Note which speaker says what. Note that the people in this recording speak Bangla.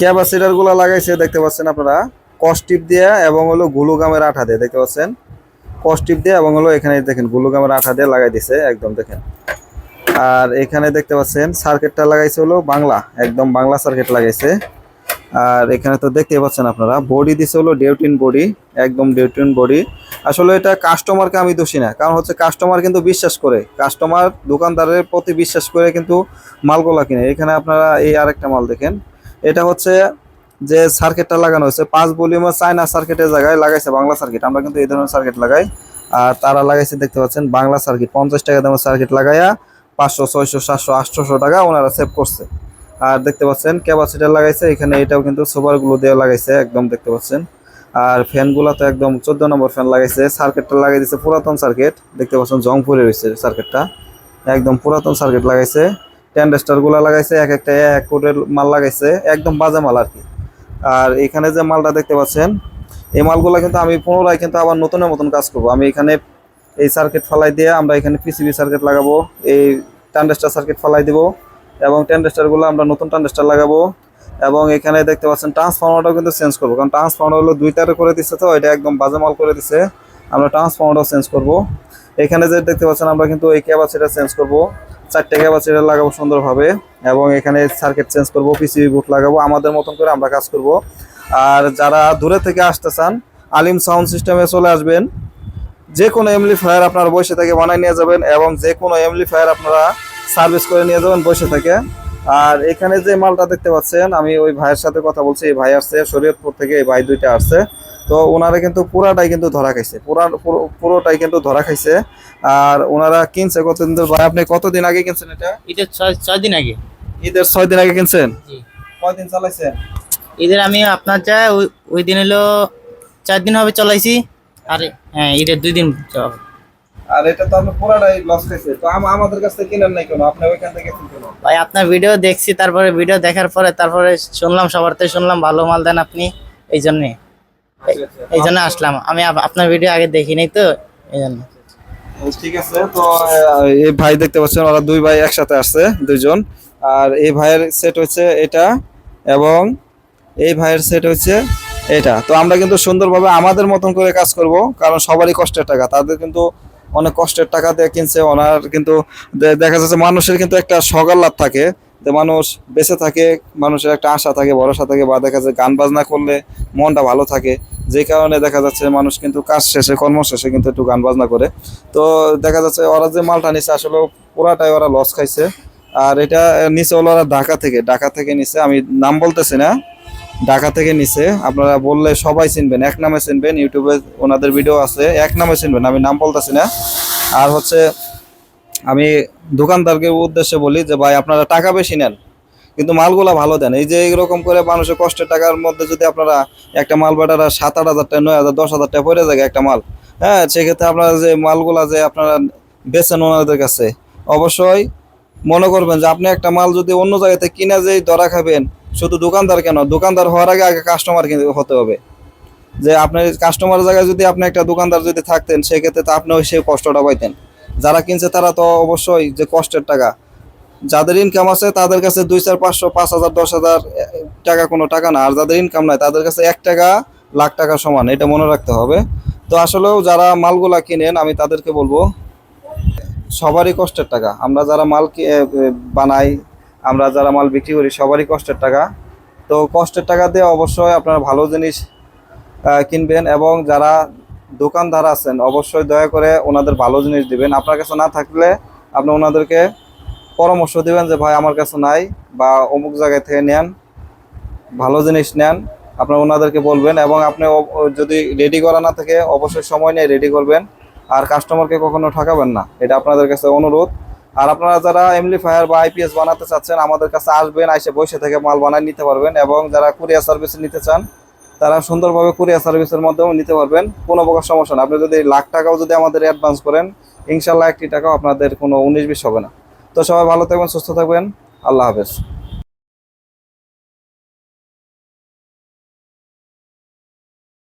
Speaker 1: ক্যাপাসিটারগুলা লাগাইছে, দেখতে পাচ্ছেন আপনারা? কস্টিপ দিয়ে এবং হলো গুলুগামের আঠা দিয়ে, দেখতে পাচ্ছেন? কস্টিপ দিয়ে এবং হলো এখানে দেখেন গুলুগামের আঠা দিয়ে লাগাই দিছে, একদম দেখেন। আর এখানে দেখতে পাচ্ছেন, সার্কিটটা লাগাইছে হলো বাংলা, একদম বাংলা সার্কিট লাগাইছে। আর এখানে তো দেখতে পাচ্ছেন আপনারা, বডি দিছে হলো ডেউটিন বডি, একদম ডেউটিন বডি। আসলে এটা কাস্টমারকে আমি দোষী না, কারণ হচ্ছে কাস্টমার কিন্তু বিশ্বাস করে, কাস্টমার দোকানদারের প্রতি বিশ্বাস করে কিন্তু মালগুলা কিনে। এখানে আপনারা এই আরেকটা মাল দেখেন এটা হচ্ছে যে সার্কিটটা লাগানো হয়েছে। পাঁচ ভলিউমের চায়না সার্কিটের জায়গায় লাগাইছে বাংলা সার্কিট আমরা কিন্তু এই ধরনের সার্কিট লাগাই। আর তারা লাগাইছে, দেখতে পাচ্ছেন, বাংলা সার্কিট পঞ্চাশ টাকা দামের সার্কিট লাগাইয়া পাঁচশো, ছয়শো, সাতশো, আটশোশো টাকা ওনারা সেভ করছে। আর দেখতে পাচ্ছেন ক্যাপাসিটার লাগাইছে। এখানে এটাও কিন্তু সুপারগুলো দিয়ে লাগাইছে, একদম দেখতে পাচ্ছেন। আর ফ্যানগুলো তো একদম চোদ্দ নম্বর ফ্যান লাগাইছে। সার্কিটটা লাগাই দিছে পুরাতন সার্কিট দেখতে পাচ্ছেন জংপুরে রয়েছে সার্কিটটা একদম পুরাতন সার্কিট লাগাইছে। টেন্ডেস্টারগুলা লাগাইছে, এক একটা এক কোটের মাল লাগাইছে, একদম বাজে মাল আর কি। আর এখানে যে মালটা দেখতে পাচ্ছেন, এই মালগুলো কিন্তু আমি পুনরায় কিন্তু আবার নতুনের মতন কাজ করব। আমি এখানে এই সার্কিট ফালাই দিয়ে আমরা এখানে পিসিবি সার্কিট লাগাবো, এই ট্যান্ডেস্টার সার্কিট ফালাই দিব এবং ট্যান্ডেস্টারগুলো আমরা নতুন ট্যান্ডেস্টার লাগাবো এবং এখানে দেখতে পাচ্ছেন ট্রান্সফর্মারটাও কিন্তু চেঞ্জ করব। কারণ ট্রান্সফর্মার হলো দুই করে দিচ্ছে তো, এটা একদম বাজে মাল করে দিচ্ছে আমরা ট্রান্সফর্মারটাও চেঞ্জ করব। এখানে যে দেখতে পাচ্ছেন আমরা কিন্তু এই ক্যাপাসিটা চেঞ্জ করব। চারটে ক্যাপাসিটার লাগাবো সুন্দরভাবে এবং এখানে সার্কিট চেঞ্জ করব পিসিবি বুট লাগাবো, আমাদের মতন করে আমরা কাজ করব। আর যারা দূরে থেকে আসতে চান, আলিম সাউন্ড সিস্টেমে চলে আসবেন। যে কোনো এমলিফায়ার আপনারা বসে থেকে বানায় নিয়ে যাবেন এবং যে কোনো এমলিফায়ার আপনারা সার্ভিস করে নিয়ে যাবেন বসে থেকে। আর এখানে যে মালটা দেখতে পাচ্ছেন, আমি ওই ভাইয়ের সাথে কথা বলছি, এই ভাই আসছে, শরীয়তপুর থেকে এই ভাই দুইটা আসছে। তো ওনারা কিন্তু পুরাটাই কিন্তু ধরা খাইছে। পুরা পুরো- পুরোটাই কিন্তু ধরা খাইছে। আর ওনারা কিনছে কতদিন ভাই আপনি কতদিন আগে কিনছেন এটা?
Speaker 2: ঈদের ছয় দিন আগে।
Speaker 1: ঈদের ছয় দিন আগে কিনছেন? কয়দিন চালাইছেন?
Speaker 2: ঈদের আমি আপনার যা ওই দিন হলো চার দিন হবে চলাইছি। আর হ্যাঁ ঈদের দুই দিন
Speaker 1: আর এটা তো আমি পুরাটাই লস খাইছে। তো আম- আমাদের কাছ থেকে কিনেন নাই কেন? আপনি ওইখান থেকে কিনছেন
Speaker 2: ভাই আপনার ভিডিও দেখছি তারপরে ভিডিও দেখার পরে তারপরে শুনলাম সবার থেকে শুনলাম ভালো মাল দেন আপনি। এই জন্যে। এই জন্য আসলাম। আমি আপনার ভিডিও আগে দেখিনি তো এই জন্য।
Speaker 1: ঠিক আছে তো এই ভাই দেখতে পাচ্ছেন ওরা দুই ভাই একসাথে আসছে দুইজন। আর এই ভাইয়ের সেট হচ্ছে এটা এবং এই ভাইয়ের সেট হচ্ছে এটা। তো আমরা কিন্তু সুন্দরভাবে আমাদের মতন করে কাজ করব কারণ সবারই কষ্টের টাকা। তাদের কিন্তু অনেক কষ্টের টাকা দিয়ে কিনছে ওনার কিন্তু দেখা যাচ্ছে মানুষের কিন্তু একটা সকাল লাভ থাকে। যে মানুষ বেঁচে থাকে, মানুষের একটা আশা থাকে, ভরসা থাকে বা দেখা যায় গান বাজনা করলে মনটা ভালো থাকে। যে কারণে দেখা যাচ্ছে মানুষ কিন্তু কাজ শেষে, কর্ম শেষে কিন্তু একটু গান বাজনা করে। তো দেখা যাচ্ছে ওরা যে মালটা নিচ্ছে আসলে পুরাটাই ওরা লস খাইছে। আর এটা নিচে হলো ওরা ঢাকা থেকে। ঢাকা থেকে নিচে আমি নাম বলতেছি না। ঢাকা থেকে নিচে আপনারা বললে সবাই চিনবেন, এক নামে চিনবেন, ইউটিউবে ওনাদের ভিডিও আছে, এক নামে চিনবেন, আমি নাম বলতেছি না। আর হচ্ছে আমি দোকানদারকে উদ্দেশ্যে বলি যে, ভাই, আপনারা টাকা বেশি নেন, কিন্তু মালগুলা ভালো দেন। এই যে এইরকম করে মানুষের কষ্টের টাকার মধ্যে যদি আপনারা একটা মাল বাটারা সাত আট হাজার টাকা, নয় হাজার, দশ হাজার টাকা পড়ে যায় একটা মাল হ্যাঁ সেক্ষেত্রে আপনারা যে মালগুলা যে আপনারা বেচেন ওনাদের কাছে, অবশ্যই মনে করবেন যে, আপনি একটা মাল যদি অন্য জায়গাতে কিনে যে ধরা খাবেন, শুধু দোকানদার কেন? দোকানদার হওয়ার আগে আগে কাস্টমার কিন্তু হতে হবে। যে আপনার কাস্টমার জায়গায় যদি আপনি একটা দোকানদার যদি থাকতেন, সেক্ষেত্রে তো আপনি সেই কষ্টটা পাইতেন। যারা কিনছে তারা তো অবশ্যই যে কষ্টের টাকা। যাদের ইনকাম আছে তাদের কাছে দুই, চার, পাঁচশো, পাঁচ হাজার, দশ হাজার টাকা কোনো টাকা না। আর যাদের ইনকাম নাই তাদের কাছে এক টাকা, লাখ টাকা সমান, এটা মনে রাখতে হবে। তো আসলেও যারা মালগুলা কিনেন, আমি তাদেরকে বলব, সবারই কষ্টের টাকা। আমরা যারা মাল বানাই, আমরা যারা মাল বিক্রি করি, সবারই কষ্টের টাকা। তো কষ্টের টাকা দিয়ে অবশ্যই আপনারা ভালো জিনিস কিনবেন এবং যারা দোকানদার আছেন, অবশ্যই দয়া করে ওনাদের ভালো জিনিস দিবেন। আপনার কাছে না থাকলে আপনি ওনাদেরকে পরামর্শ দিবেন যে, ভাই, আমার কাছে নাই, বা অমুক জায়গায় থেকে নেন, ভালো জিনিস নেন, আপনার ওনাদেরকে বলবেন এবং আপনি যদি রেডি করা না থাকে, অবশ্যই সময় নিয়ে রেডি করবেন। আর কাস্টমারকে কখনো ঠকাবেন না, এটা আপনাদের কাছে অনুরোধ। আর আপনারা যারা এমলিফায়ার বা আইপিএস বানাতে চাচ্ছেন, আমাদের কাছে আসবেন, এসে বসে থেকে মাল বানায় নিতে পারবেন এবং যারা কুরিয়ার সার্ভিস নিতে চান তারা সুন্দরভাবে কুরিয়ার সার্ভিসের মাধ্যমে নিতে পারবেন, কোনো প্রকার সমস্যা না। আপনি যদি লাখ টাকাও যদি আমাদের অ্যাডভান্স করেন ইনশাল্লাহ একটি টাকাও আপনাদের কোনো উনিশ বিশ হবে না। তো সবাই ভালো থাকবেন, সুস্থ থাকবেন। আল্লাহ হাফেজ।